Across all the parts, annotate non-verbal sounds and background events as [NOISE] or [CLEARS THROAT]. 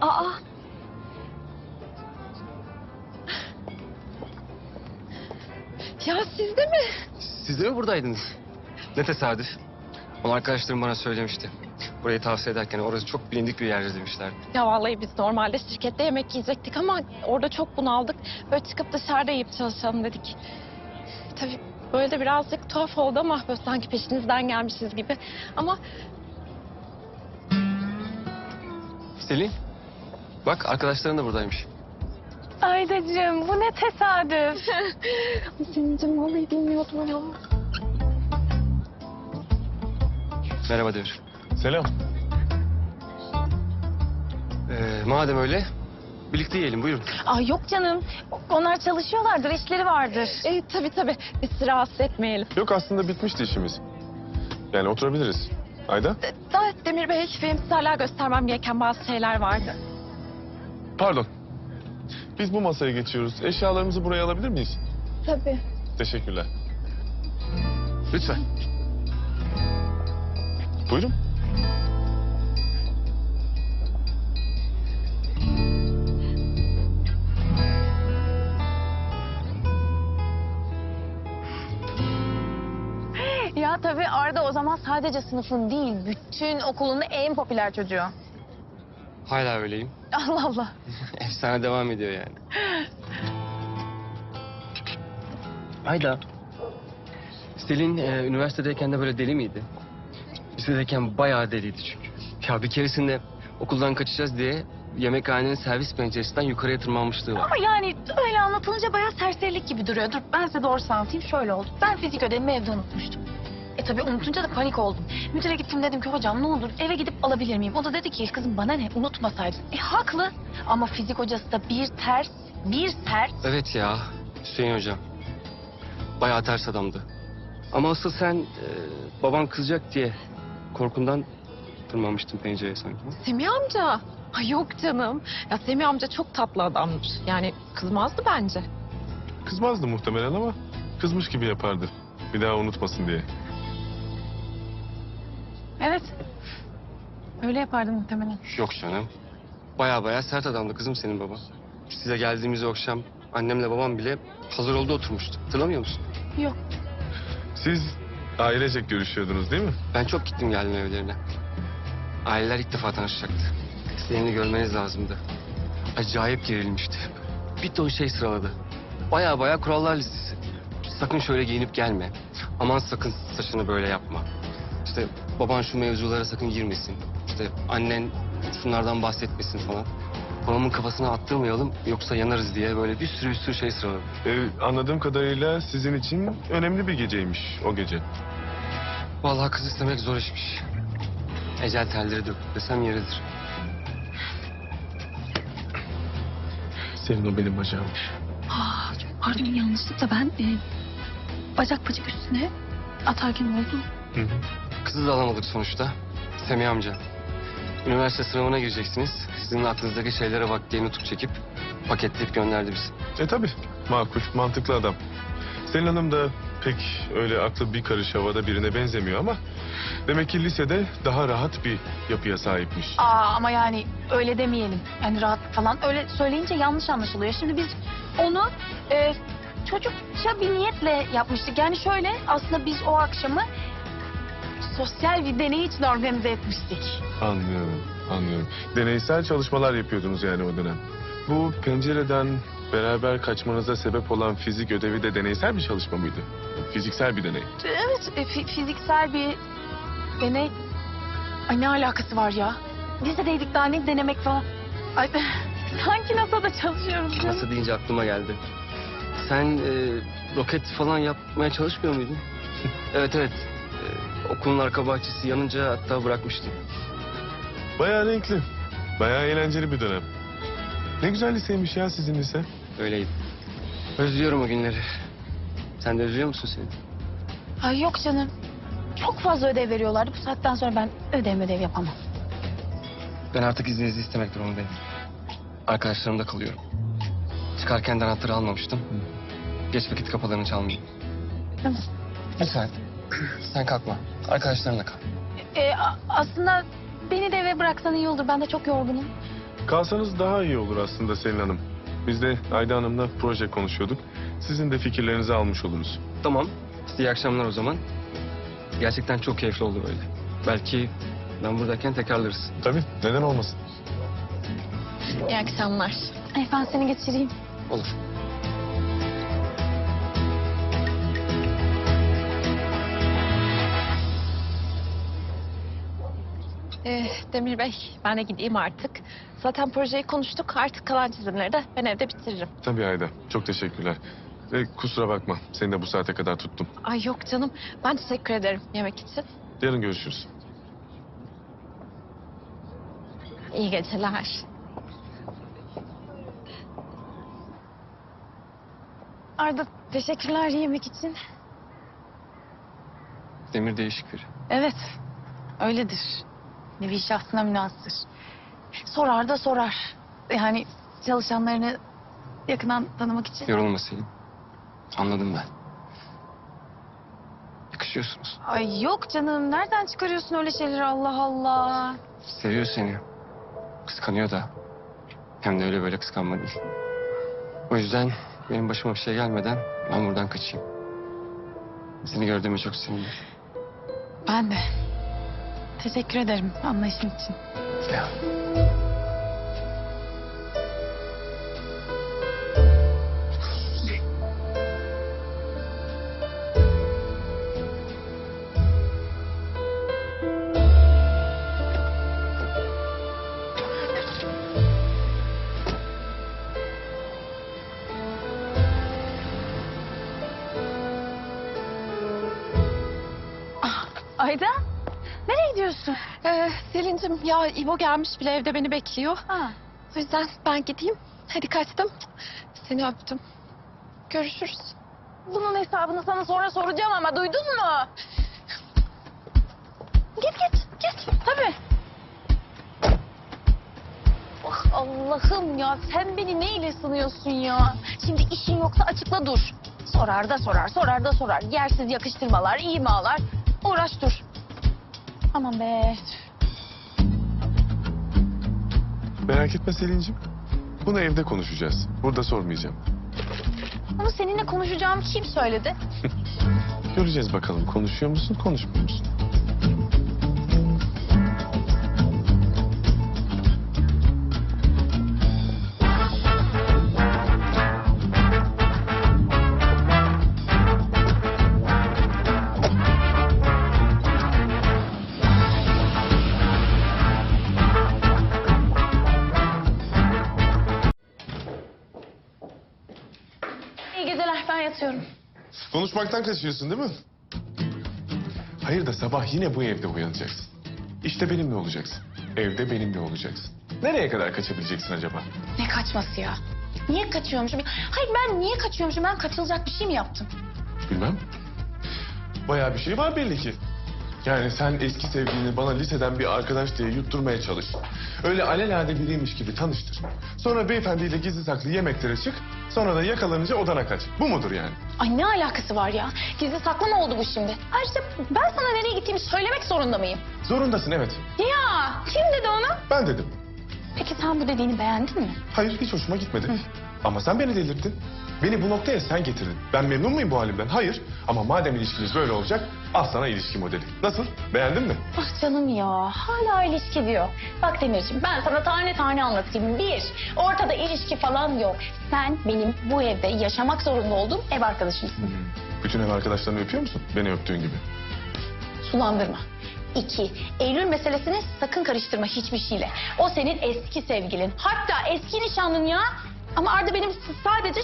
Aa. Ya siz de mi? Siz de mi buradaydınız? Ne tesadüf. Onu arkadaşlarım bana söylemişti. Burayı tavsiye ederken orası çok bilindik bir yerdir demişlerdi. Ya vallahi biz normalde şirkette yemek yiyecektik ama orada çok bunaldık. Böyle çıkıp dışarıda yiyip çalışalım dedik. Tabii böyle de birazcık tuhaf oldu ama böyle sanki peşinizden gelmişiz gibi. Ama Selin, bak arkadaşların da buradaymış. Aydacığım bu ne tesadüf. [LAUGHS] Senin'cim vallahi bilmiyordum ya. Merhaba Devir. Selam. Ee, madem öyle, birlikte yiyelim buyurun. Aa yok canım. Onlar çalışıyorlardır, işleri vardır. E, tabii tabii. Biz rahatsız etmeyelim. Yok aslında bitmişti işimiz. Yani oturabiliriz. Ayda? E, Da Demir Bey, benim size hala göstermem gereken bazı şeyler vardı. Pardon. Biz bu masaya geçiyoruz. Eşyalarımızı buraya alabilir miyiz? Tabii. Teşekkürler. Lütfen. Buyurun. Ya tabii Arda o zaman sadece sınıfın değil, bütün okulun en popüler çocuğu. Hala öyleyim. [LAUGHS] Allah Allah. [LAUGHS] Efsane devam ediyor yani. Ayda. Selin e, üniversitedeyken de böyle deli miydi? Lisedeyken bayağı deliydi çünkü. Ya bir keresinde okuldan kaçacağız diye yemekhanenin servis penceresinden yukarıya tırmanmışlığı var. Ama yani öyle anlatılınca bayağı serserilik gibi duruyor. Dur ben size doğrusu anlatayım. Şöyle oldu. Ben fizik ödevimi evde unutmuştum. E tabii unutunca da panik oldum. Müdüre gittim dedim ki hocam ne olur eve gidip alabilir miyim? O da dedi ki kızım bana ne unutmasaydın. E haklı ama fizik hocası da bir ters bir ters. Evet ya Hüseyin hocam. Bayağı ters adamdı. Ama asıl sen e, baban kızacak diye korkundan tırmanmıştın pencereye sanki. Semih amca. Ay yok canım. Ya Semih amca çok tatlı adamdır. Yani kızmazdı bence. Kızmazdı muhtemelen ama kızmış gibi yapardı. Bir daha unutmasın diye. Öyle yapardı muhtemelen. Yok canım. Bayağı bayağı sert adamdı kızım senin baban. Size geldiğimiz o akşam annemle babam bile hazır oldu oturmuştu. Hatırlamıyor musun? Yok. Siz ailecek görüşüyordunuz değil mi? Ben çok gittim geldim evlerine. Aileler ilk defa tanışacaktı. Selin'i görmeniz lazımdı. Acayip gerilmişti. Bir ton şey sıraladı. Baya baya kurallar listesi. Sakın şöyle giyinip gelme. Aman sakın saçını böyle yapma. İşte baban şu mevzulara sakın girmesin. İşte annen şunlardan bahsetmesin falan. Babamın kafasına attırmayalım yoksa yanarız diye böyle bir sürü bir sürü şey sıraladı. Ee, anladığım kadarıyla sizin için önemli bir geceymiş o gece. Vallahi kız istemek zor işmiş. Ecel telleri döktü desem yeridir. Senin o benim bacağım. Aa, pardon yanlışlıkla ben e, bacak bacak üstüne atarken oldu. Hı hı. Kızı da alamadık sonuçta. Semih amca. Üniversite sınavına gireceksiniz. Sizin aklınızdaki şeylere bak diye nutuk çekip paketleyip gönderdi bizi. E tabii. Makul, mantıklı adam. Selin Hanım da pek öyle aklı bir karış havada birine benzemiyor ama... ...demek ki lisede daha rahat bir yapıya sahipmiş. Aa ama yani öyle demeyelim. Yani rahat falan öyle söyleyince yanlış anlaşılıyor. Şimdi biz onu e, çocukça bir niyetle yapmıştık. Yani şöyle aslında biz o akşamı sosyal bir deney için organize etmiştik. Anlıyorum, anlıyorum. Deneysel çalışmalar yapıyordunuz yani o dönem. Bu pencereden beraber kaçmanıza sebep olan fizik ödevi de deneysel bir çalışma mıydı? Fiziksel bir deney. Evet e, fi- fiziksel bir deney. Ay ne alakası var ya? Lisedeydik daha ne denemek falan. Ay [LAUGHS] sanki NASA'da çalışıyoruz. canım. Nasıl deyince aklıma geldi. Sen e, roket falan yapmaya çalışmıyor muydun? [LAUGHS] evet evet. E, okulun arka bahçesi yanınca hatta bırakmıştım. Bayağı renkli, bayağı eğlenceli bir dönem. Ne güzel liseymiş ya sizin lise. Öyleydi. Özlüyorum o günleri. Sen de özlüyor musun seni? Ay yok canım. Çok fazla ödev veriyorlardı. Bu saatten sonra ben ödev ödev yapamam. Ben artık izninizi istemek durumundayım. Arkadaşlarımda kalıyorum. Çıkarken de anahtarı almamıştım. Geç vakit kapılarını çalmayayım. Tamam. Lütfen. Sen kalkma. Arkadaşlarınla kal. Ee, aslında beni de eve bıraksan iyi olur. Ben de çok yorgunum. Kalsanız daha iyi olur aslında Selin Hanım. Biz de Ayda Hanım'la proje konuşuyorduk. Sizin de fikirlerinizi almış oluruz. Tamam. İyi akşamlar o zaman. Gerçekten çok keyifli oldu böyle. Belki ben buradayken tekrarlarız. Tabii, neden olmasın? İyi akşamlar. Ay ben seni geçireyim. Olur. Ee, Demir Bey, ben de gideyim artık. Zaten projeyi konuştuk. Artık kalan çizimleri de ben evde bitiririm. Tabii Ayda, çok teşekkürler. Ve kusura bakma, seni de bu saate kadar tuttum. Ay yok canım. Ben teşekkür ederim yemek için. Yarın görüşürüz. İyi geceler. Arda teşekkürler yemek için. Demir değişik biri. Evet, öyledir. Nevi şahsına münasır. Sorar da sorar. Yani çalışanlarını yakından tanımak için. Yorulma Selin. Anladım ben. Yakışıyorsunuz. Ay yok canım, nereden çıkarıyorsun öyle şeyleri Allah Allah. Seviyor seni. Kıskanıyor da. Hem de öyle böyle kıskanma değil. O yüzden benim başıma bir şey gelmeden ben buradan kaçayım. Seni gördüğüme çok sevindim. Ben de. Teşekkür ederim anlayışın için. Ya. Selin'cim ya İbo gelmiş bile evde beni bekliyor. Ha. O yüzden ben gideyim. Hadi kaçtım. Seni öptüm. Görüşürüz. Bunun hesabını sana sonra soracağım ama duydun mu? Git git git tabii. Ah Allah'ım ya sen beni neyle sınıyorsun ya? Şimdi işin yoksa açıkla dur. Sorar da sorar, sorar da sorar. Yersiz yakıştırmalar, imalar. Uğraş dur. Aman be. Merak etme Selin'cim. Bunu evde konuşacağız. Burada sormayacağım. Bunu seninle konuşacağım kim söyledi? [LAUGHS] Göreceğiz bakalım konuşuyor musun, konuşmuyor musun? Yatıyorum. Konuşmaktan kaçıyorsun değil mi? Hayır da sabah yine bu evde uyanacaksın. İşte benimle olacaksın. Evde benimle olacaksın. Nereye kadar kaçabileceksin acaba? Ne kaçması ya? Niye kaçıyormuşum? Hayır ben niye kaçıyormuşum? Ben kaçılacak bir şey mi yaptım? Bilmem. Bayağı bir şey var belli ki. Yani sen eski sevgilini bana liseden bir arkadaş diye yutturmaya çalış. Öyle alelade biriymiş gibi tanıştır. Sonra beyefendiyle gizli saklı yemeklere çık. Sonra da yakalanınca odana kaç. Bu mudur yani? Ay ne alakası var ya? Gizli saklı mı oldu bu şimdi? Ayrıca ben sana nereye gittiğimi söylemek zorunda mıyım? Zorundasın evet. Ya kim dedi onu? Ben dedim. Peki sen bu dediğini beğendin mi? Hayır hiç hoşuma gitmedi. Ama sen beni delirttin. Beni bu noktaya sen getirdin. Ben memnun muyum bu halimden? Hayır. Ama madem ilişkiniz böyle olacak, al sana ilişki modeli. Nasıl? Beğendin mi? Ah canım ya hala ilişki diyor. Bak Demirciğim ben sana tane tane anlatayım. Bir, ortada ilişki falan yok. Sen benim bu evde yaşamak zorunda olduğum ev arkadaşımsın. Bütün ev arkadaşlarını öpüyor musun? Beni öptüğün gibi. Sulandırma. İki, Eylül meselesini sakın karıştırma hiçbir şeyle. O senin eski sevgilin. Hatta eski nişanlın ya. Ama Arda benim sadece...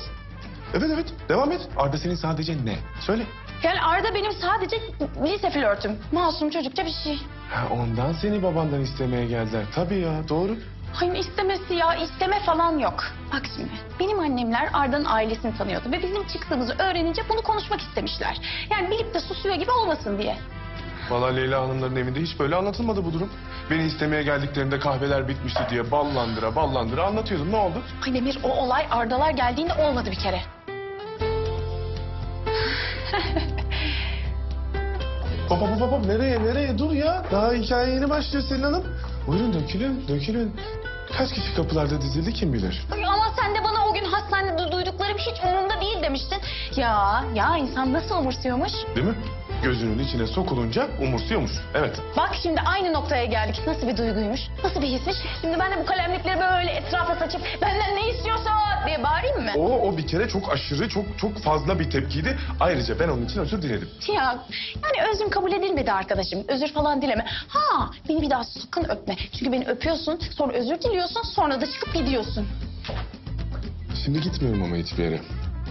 Evet evet. Devam et. Arda senin sadece ne? Söyle. Yani Arda benim sadece lise flörtüm. Masum çocukça bir şey. Ha, ondan seni babandan istemeye geldiler. Tabii ya doğru. Hayır istemesi ya isteme falan yok. Bak şimdi benim annemler Arda'nın ailesini tanıyordu ve bizim çıktığımızı öğrenince bunu konuşmak istemişler. Yani bilip de susuyor gibi olmasın diye. Vallahi Leyla Hanımların evinde hiç böyle anlatılmadı bu durum. Beni istemeye geldiklerinde kahveler bitmişti diye ballandıra ballandıra anlatıyordum. Ne oldu? Ay Demir o olay Ardalar geldiğinde olmadı bir kere. Hop hop hop nereye nereye dur ya. Daha hikaye yeni başlıyor Selin Hanım. Buyurun dökülün dökülün. Kaç kişi kapılarda dizildi kim bilir. Ay, Ama sen de bana o gün hastanede duyduklarım hiç umurumda değil demiştin. Ya ya insan nasıl umursuyormuş? Değil mi? Gözünün içine sokulunca umursuyormuş. Evet. Bak şimdi aynı noktaya geldik. Nasıl bir duyguymuş? Nasıl bir hismiş? Şimdi ben de bu kalemlikleri böyle etrafa saçıp benden ne istiyorsa diye bağırayım mı? O, o bir kere çok aşırı, çok çok fazla bir tepkiydi. Ayrıca ben onun için özür diledim. Ya yani özrüm kabul edilmedi arkadaşım. Özür falan dileme. Ha beni bir daha sakın öpme. Çünkü beni öpüyorsun sonra özür diliyorsun sonra da çıkıp gidiyorsun. Şimdi gitmiyorum ama hiçbir yere.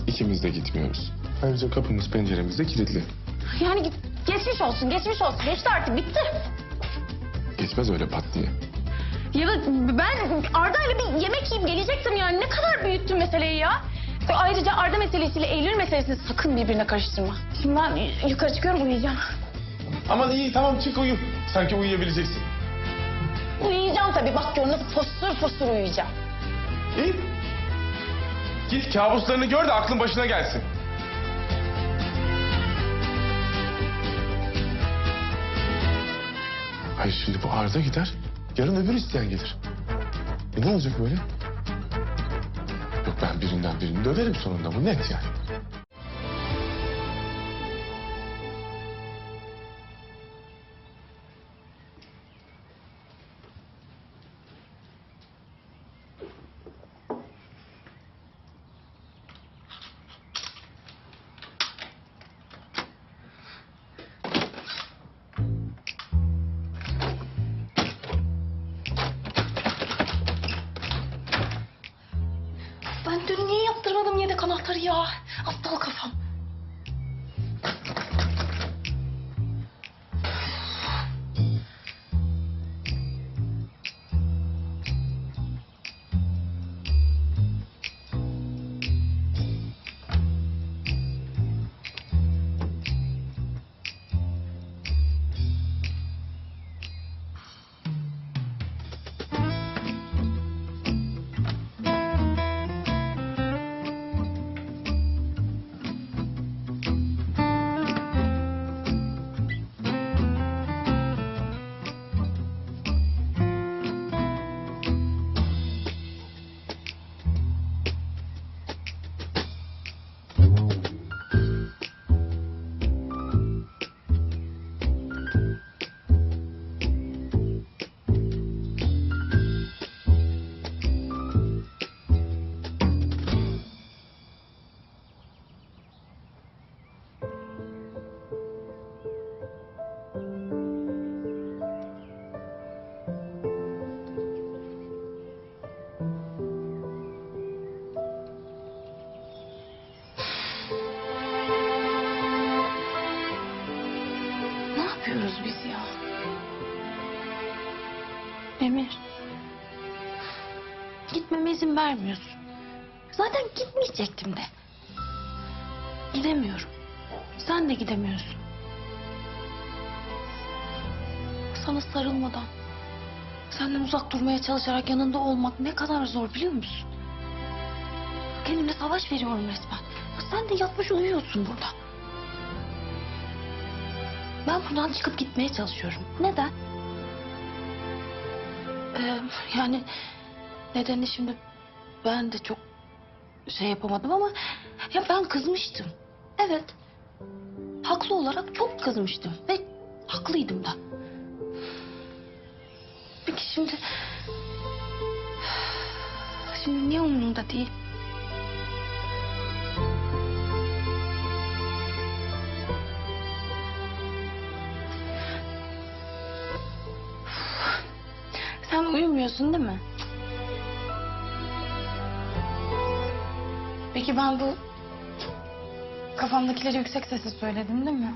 İkimiz de gitmiyoruz. Ayrıca kapımız penceremiz de kilitli. Yani git- geçmiş olsun geçmiş olsun. Geçti artık bitti. Geçmez öyle pat diye. Ya da ben Arda ile bir yemek yiyip gelecektim yani. Ne kadar büyüttün meseleyi ya. Ve Ayrıca Arda meselesiyle Eylül meselesini sakın birbirine karıştırma. Şimdi ben yukarı çıkıyorum uyuyacağım. Aman iyi tamam çık uyu. Sanki uyuyabileceksin. Uyuyacağım tabii. Bak gör nasıl fosur fosur uyuyacağım. İyi. Git kabuslarını gör de aklın başına gelsin. Hayır şimdi bu Arda gider. Yarın öbür isteyen gelir. E ne olacak böyle? Yok ben birinden birini döverim sonunda bu net yani. Anahtarı ya? Aptal kafam. İzin vermiyorsun. Zaten gitmeyecektim de. Gidemiyorum. Sen de gidemiyorsun. Sana sarılmadan, senden uzak durmaya çalışarak yanında olmak ne kadar zor biliyor musun? Kendimle savaş veriyorum resmen. Sen de yatmış uyuyorsun burada. Ben buradan çıkıp gitmeye çalışıyorum. Neden? Ee, yani nedeni şimdi ben de çok şey yapamadım ama ya ben kızmıştım. Evet. Haklı olarak çok kızmıştım ve haklıydım da. Peki şimdi şimdi niye umurumda değil? Sen uyumuyorsun değil mi? Peki ben bu kafamdakileri yüksek sesle söyledim değil mi?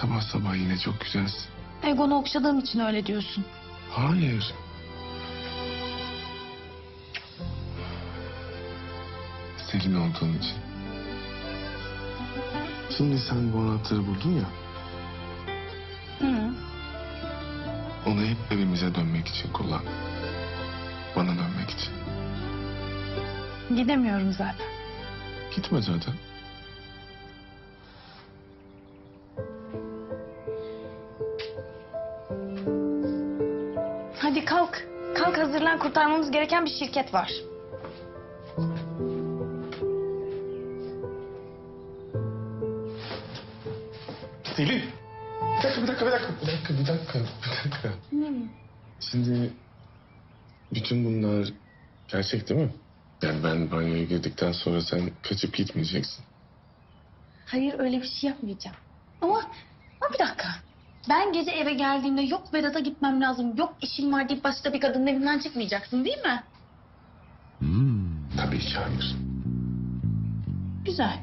Sabah sabah yine çok güzelsin. Egonu okşadığım için öyle diyorsun. Hayır. Senin olduğun için. Şimdi sen bu anahtarı buldun ya. Hı. Onu hep evimize dönmek için kullan. Bana dönmek için. Gidemiyorum zaten. Gitme zaten. hemen kurtarmamız gereken bir şirket var. Selin. Bir dakika, bir dakika, bir dakika. Bir dakika, bir dakika, bir dakika. Şimdi bütün bunlar gerçek değil mi? Yani ben banyoya girdikten sonra sen kaçıp gitmeyeceksin. Hayır öyle bir şey yapmayacağım. Ama, ama bir dakika. Ben gece eve geldiğimde yok Vedat'a gitmem lazım, yok işim var deyip başka bir kadının evinden çıkmayacaksın değil mi? Tabii ki hayır. Güzel.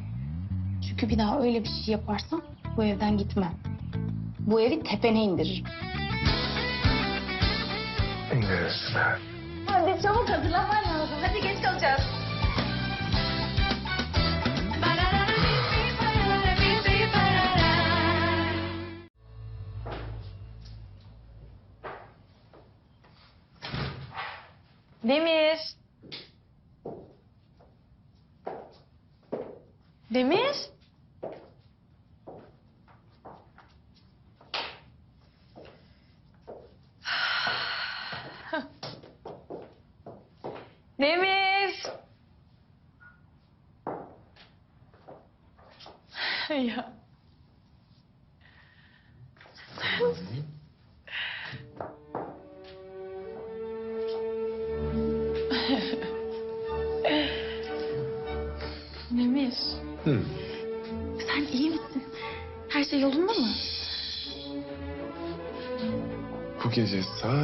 Çünkü bir daha öyle bir şey yaparsam bu evden gitmem. Bu evi tepene indiririm. İndirirsin ha. Hadi çabuk hazırlanman lazım. Hadi geç kalacağız. Demir. Demir.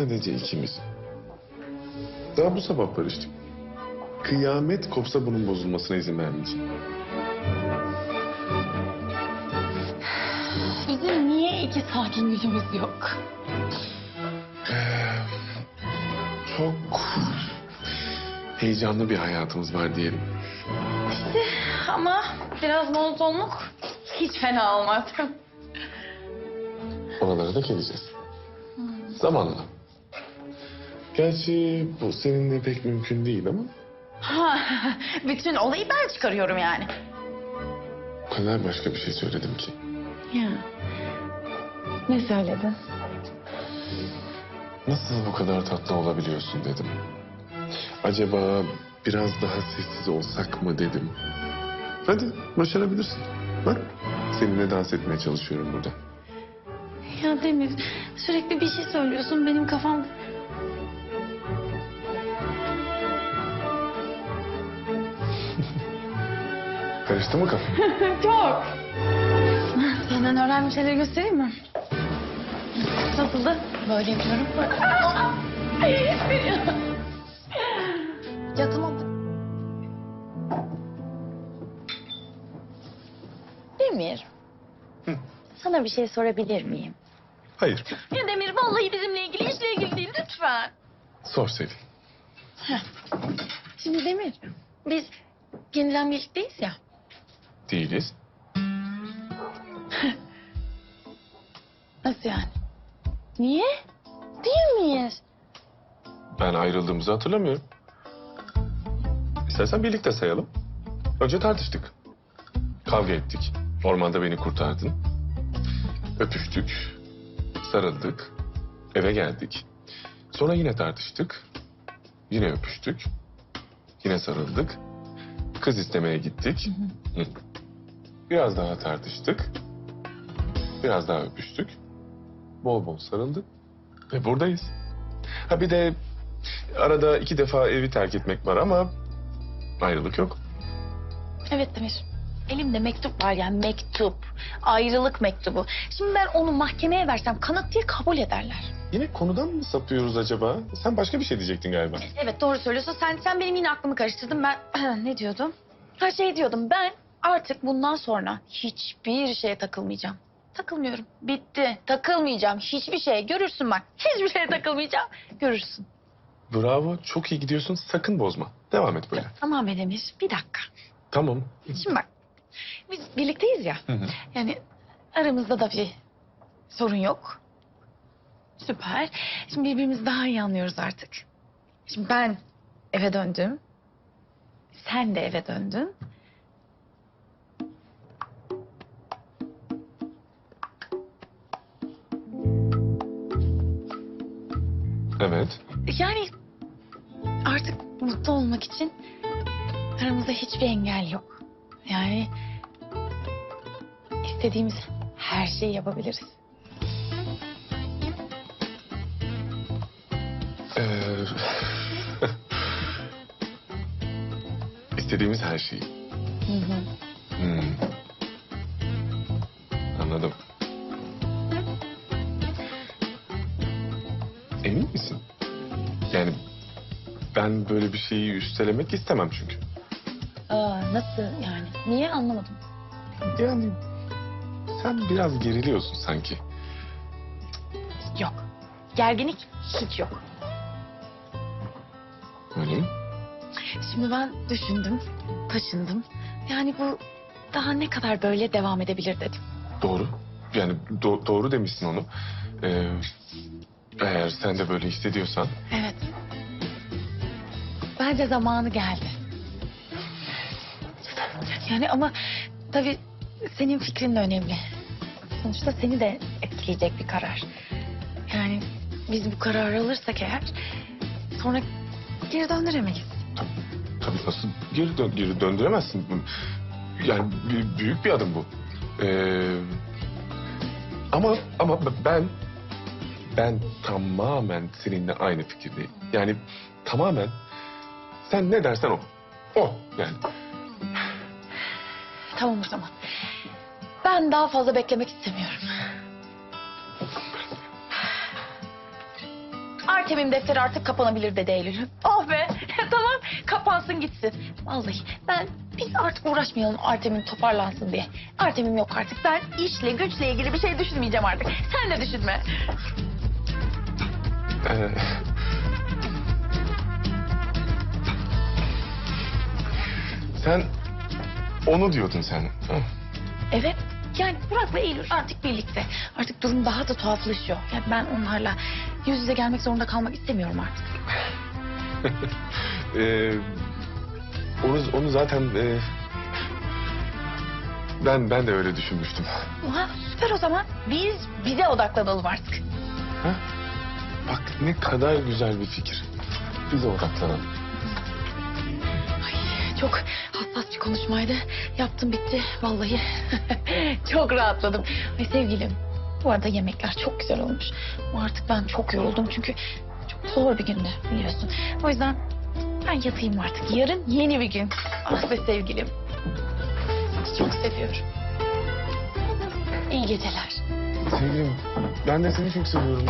Sadece ikimiz. Daha bu sabah barıştık. Kıyamet kopsa bunun bozulmasına izin vermeyeceğim. Bizim niye iki sakin yüzümüz yok? Çok heyecanlı bir hayatımız var diyelim. Ama biraz monotonluk hiç fena olmaz. Oralara da geleceğiz. Zamanla. Gerçi bu seninle pek mümkün değil ama Ha, bütün olayı ben çıkarıyorum yani. o kadar başka bir şey söyledim ki. Ya. Ne söyledin? Nasıl bu kadar tatlı olabiliyorsun dedim. Acaba biraz daha sessiz olsak mı dedim. Hadi başarabilirsin. Bak seninle dans etmeye çalışıyorum burada. Ya Demir sürekli bir şey söylüyorsun benim kafam... Karıştı mı kafan? [LAUGHS] Çok. Senden öğrendiğim şeyleri göstereyim mi? Nasıldı? Böyle yapıyorum. [LAUGHS] ya tamam. Demir. Sana bir şey sorabilir miyim? Hayır. Ya Demir vallahi bizimle ilgili işle ilgili değil lütfen. Sor Selin. Şimdi Demir biz yeniden birlikteyiz ya. Değiliz. [LAUGHS] Nasıl yani? Niye? Değil miyiz? Ben ayrıldığımızı hatırlamıyorum. İstersen birlikte sayalım. Önce tartıştık. Kavga ettik. Ormanda beni kurtardın. Öpüştük. Sarıldık. Eve geldik. Sonra yine tartıştık. Yine öpüştük. Yine sarıldık. Kız istemeye gittik. Hı. Biraz daha tartıştık. Biraz daha öpüştük. Bol bol sarıldık. Ve buradayız. Ha bir de arada iki defa evi terk etmek var ama ayrılık yok. Evet Demir. Elimde mektup var yani mektup. Ayrılık mektubu. Şimdi ben onu mahkemeye versem kanıt diye kabul ederler. Yine konudan mı sapıyoruz acaba? Sen başka bir şey diyecektin galiba. Evet doğru söylüyorsun. Sen sen benim yine aklımı karıştırdın. Ben [CLEARS THROAT] ne diyordum? Her şey diyordum. Ben artık bundan sonra hiçbir şeye takılmayacağım. Takılmıyorum. Bitti. Takılmayacağım. Hiçbir şeye. Görürsün bak. [LAUGHS] Hiçbir şeye takılmayacağım. Görürsün. Bravo, çok iyi gidiyorsun. Sakın bozma. Devam et böyle. Tamam be Demir. Bir dakika. Tamam. Şimdi bak. Biz birlikteyiz ya. Hı hı. Yani aramızda da bir sorun yok. Süper. Şimdi birbirimizi daha iyi anlıyoruz artık. Şimdi ben eve döndüm. Sen de eve döndün. Evet. Yani artık mutlu olmak için aramızda hiçbir engel yok. Yani istediğimiz her şeyi yapabiliriz. Ee, [LAUGHS] istediğimiz her şeyi. Hı hı. Hmm. Anladım. Emin misin? Yani ben böyle bir şeyi üstelemek istemem çünkü. Aa, nasıl yani? Niye anlamadım? Yani sen biraz geriliyorsun sanki. Yok. Gerginlik hiç yok. Öyle mi? Şimdi ben düşündüm, taşındım. Yani bu daha ne kadar böyle devam edebilir dedim. Doğru. Yani do- doğru demişsin onu. Ee, eğer sen de böyle hissediyorsan Evet. Bence zamanı geldi. Yani ama tabii senin fikrin de önemli. Sonuçta seni de etkileyecek bir karar. Yani biz bu kararı alırsak eğer sonra geri döndüremeyiz. tabii nasıl geri, dön- geri döndüremezsin. Yani büyük bir adım bu. Ee, ama ama ben ben tamamen seninle aynı fikirdeyim. Yani tamamen sen ne dersen o. O yani. Tamam o zaman. Ben daha fazla beklemek istemiyorum. Artemim defteri artık kapanabilir dedi Eylül. Oh be [LAUGHS] tamam kapansın gitsin. Vallahi ben biz artık uğraşmayalım Artemim toparlansın diye. Artemim yok artık. Ben işle güçle ilgili bir şey düşünmeyeceğim artık. Sen de düşünme. Ee, sen onu diyordun sen. Ha? Evet yani Burak'la Eylül artık birlikte. Artık durum daha da tuhaflaşıyor. Yani ben onlarla yüz yüze gelmek zorunda kalmak istemiyorum artık. [LAUGHS] Ee, onu, onu zaten e, ben ben de öyle düşünmüştüm. Oha süper o zaman. Biz bize odaklanalım artık. Ha? Bak ne kadar güzel bir fikir. Bize odaklanalım. Çok hassas bir konuşmaydı. Yaptım bitti vallahi. [LAUGHS] çok rahatladım. Ay sevgilim. Bu arada yemekler çok güzel olmuş. Ama artık ben çok yoruldum çünkü çok zor bir gündü biliyorsun. O yüzden ben yatayım artık. Yarın yeni bir gün. Ah be sevgilim. Seni Çok seviyorum. İyi geceler. Sevgilim ben de seni çok seviyorum.